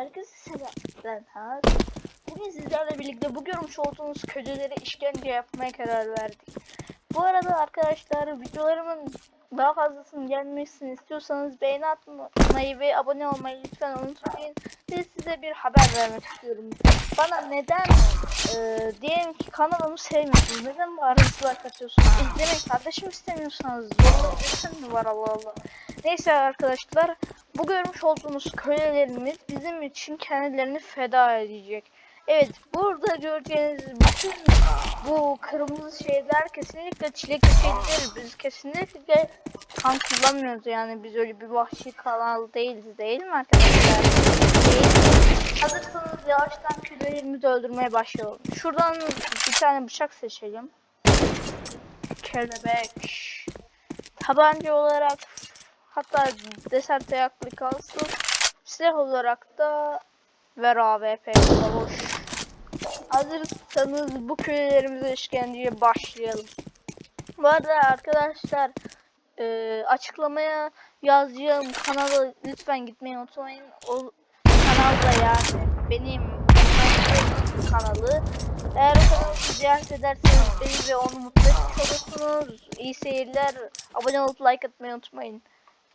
Herkese selam. Ben Has. Bugün sizlerle birlikte bu görmüş olduğunuz köylülere işkence yapmaya karar verdik. Bu arada arkadaşlar videolarımın daha fazlasının gelmesini istiyorsanız beğeni atmayı ve abone olmayı lütfen unutmayın. Ve size bir haber vermek istiyorum. Bana neden e, diyelim ki kanalımı sevmiyorsunuz? Neden bu ayrıntılar katıyorsunuz? İzlemeyin kardeşim istemiyorsanız. Zorla mi var Allah Allah. Neyse arkadaşlar bu görmüş olduğunuz kölelerimiz bizim için kendilerini feda edecek. Evet burada göreceğiniz bütün bu kırmızı şeyler kesinlikle çilekli şey değil. Biz kesinlikle kan kullanmıyoruz yani biz öyle bir vahşi kanal değiliz değil mi arkadaşlar? Değil. Hazırsanız yavaştan kölelerimizi öldürmeye başlayalım. Şuradan bir tane bıçak seçelim. Kelebek. Tabanca olarak hatta desert ayaklı kalsın. Silah olarak da ver AWP savaş. Hazırsanız bu kölelerimize işkenceye başlayalım. Bu arada arkadaşlar e, açıklamaya yazacağım kanala lütfen gitmeyi unutmayın. O kanalda yani benim kanalı. Eğer o kanalı ziyaret ederseniz beni ve onu mutlu etmiş olursunuz. İyi seyirler. Abone olup like atmayı unutmayın.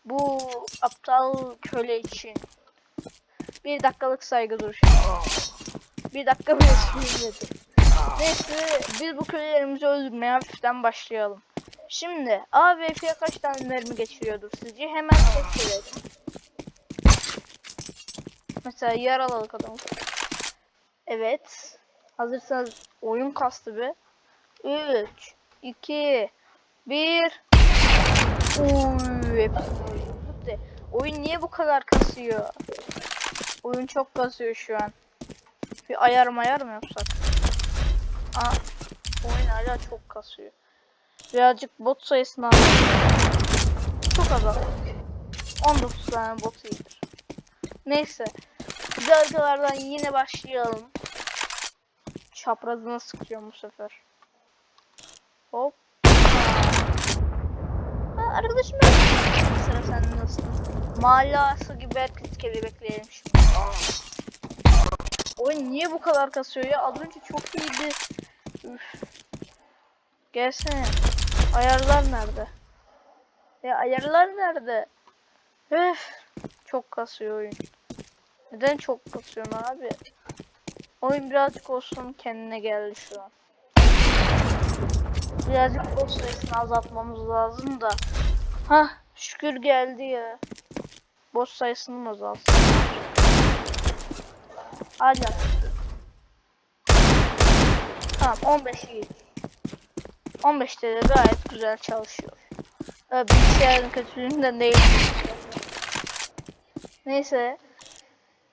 Bu aptal köle için. Bir dakikalık saygı duruşu. Bir dakika bile sürmedi. Neyse biz bu kölelerimizi öldürmeye hafiften başlayalım. Şimdi AWP'ye kaç tane mermi geçiriyordur sizce? Hemen test edelim. Mesela yaraladık adamı. Evet. Hazırsanız oyun kastı be. 3, 2, 1. Uy, de. Oyun niye bu kadar kasıyor? Oyun çok kasıyor şu an. Bir ayar mayar mı yapsak? Aa, oyun hala çok kasıyor. Birazcık bot sayısını alalım. Çok azaldı. 19 tane bot iyidir. Neyse. Biz arkalardan yine başlayalım. Çaprazına sıkıyorum bu sefer. Hop. Arkadaşım ben. Sıra sende nasıl? Mahalle ağası gibi herkes kelebekleyelim şimdi. Oyun niye bu kadar kasıyor ya? Az önce çok iyiydi. Üf. Gelsene. Ayarlar nerede? Ya ayarlar nerede? Öf. Çok kasıyor oyun. Neden çok kasıyorsun abi? Oyun birazcık olsun kendine geldi şu an. Birazcık boss sayısını azaltmamız lazım da. Hah şükür geldi ya. Boss sayısını mı azaltsın? Hala. Tamam 15 iyi. 15'te de gayet güzel çalışıyor. Ee, bilgisayarın kötülüğünden değil. Neyse.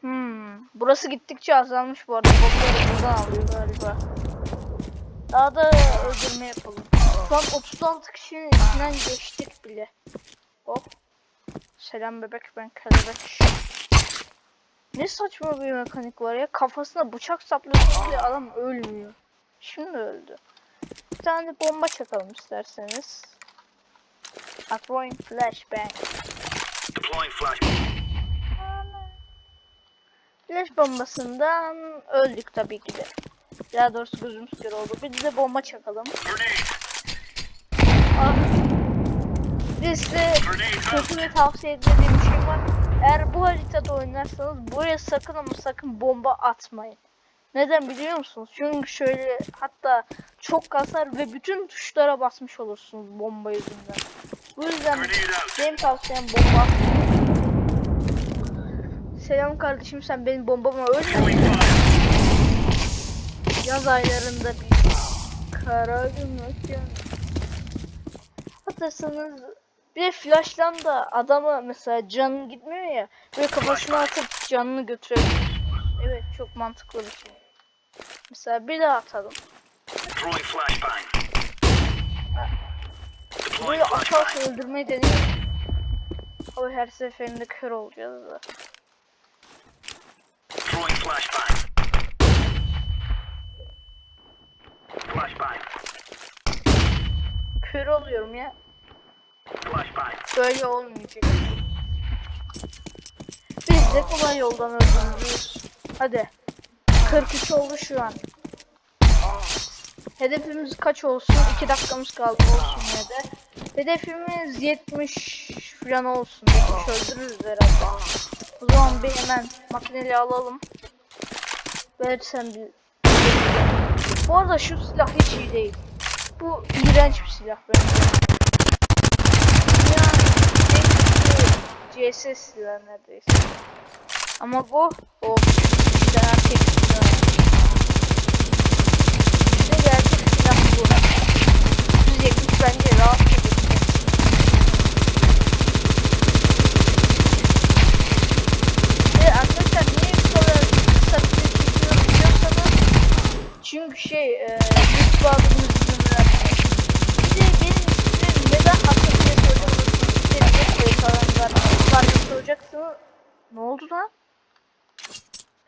Hmm. Burası gittikçe azalmış bu arada. Botları buradan alıyor galiba. Daha da öldürme yapalım. Şu an 36 kişinin içinden geçtik bile. Hop. Selam bebek ben kelebek. Ne saçma bir mekanik var ya. Kafasına bıçak saplıyorsun diye adam ölmüyor. Şimdi öldü. Bir tane de bomba çakalım isterseniz. Throwing flashbang. Deploying flash. Flash bombasından öldük tabii ki de. Daha doğrusu gözümüz kör oldu. Bir de bomba çakalım. Ah. Bir out. kötü ve tavsiye edeceğim bir şey var. Eğer bu haritada oynarsanız buraya sakın ama sakın bomba atmayın. Neden biliyor musunuz? Çünkü şöyle hatta çok kasar ve bütün tuşlara basmış olursunuz bomba yüzünden. Bu yüzden benim tavsiyem bomba atmayın. Selam kardeşim sen benim bombama öldür. Yaz aylarında bir kara gün yokken. Hatırsanız bir flash'tan da adama mesela canı gitmiyor ya böyle kafasına atıp canını götürebilir. Evet çok mantıklı bir şey. Mesela bir daha atalım. Deploying Böyle flashbang. öldürmeyi deneyelim. Ama her seferinde kör olacağız da. Throwing flashbang. Flashbang. Kör oluyorum ya. Böyle olmayacak. Biz de kolay yoldan öldürürüz. Hadi. 43 oldu şu an. Hedefimiz kaç olsun? 2 dakikamız kaldı olsun ya da. Hedefimiz 70 falan olsun. 70 öldürürüz herhalde. O zaman bir hemen makineli alalım. Verirsen bir. Bu arada şu silah hiç iyi değil. Bu iğrenç bir silah bence. Yani CS silah neredeyse. Ama bu o işte erkek silah. İşte gerçek silah bu. 170 bence rahat bir Ve arkadaşlar niye bu kadar kısa bir şey çekiyorum biliyorsanız çünkü şey e, adımız izin vermiyor. Bir de benim ismim neden soruyorsunuz diye soruyorlar. Var diye soracaksınız. Ne oldu lan?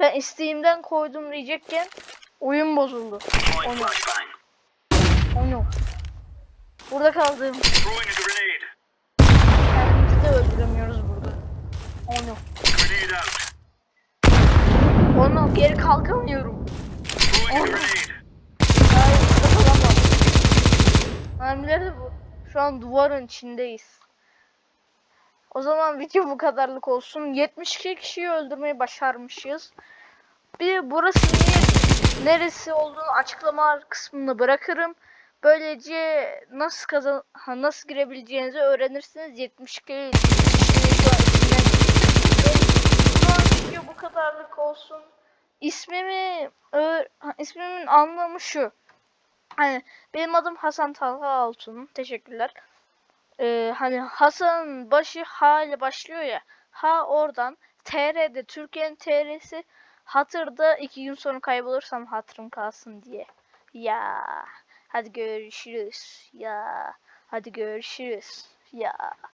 Ben isteğimden koydum diyecekken oyun bozuldu. Flashbang. Onu. Burada kaldım. Kendimizi de öldüremiyoruz burada. Onu. Onu geri kalkamıyorum. Mermileri. Şu an duvarın içindeyiz. O zaman video bu kadarlık olsun. 72 kişiyi öldürmeyi başarmışız. Bir burası niye, neresi olduğunu açıklama kısmına bırakırım. Böylece nasıl kazan ha, nasıl girebileceğinizi öğrenirsiniz. 72 kişiyi video bu kadarlık olsun. İsmimi ismimin anlamı şu. Hani benim adım Hasan Talha Altun. Teşekkürler. Ee, hani Hasan başı H ile başlıyor ya. H oradan. TR'de Türkiye'nin TR'si hatırda iki gün sonra kaybolursam hatırım kalsın diye. Ya. Hadi görüşürüz. Ya. Hadi görüşürüz. Ya.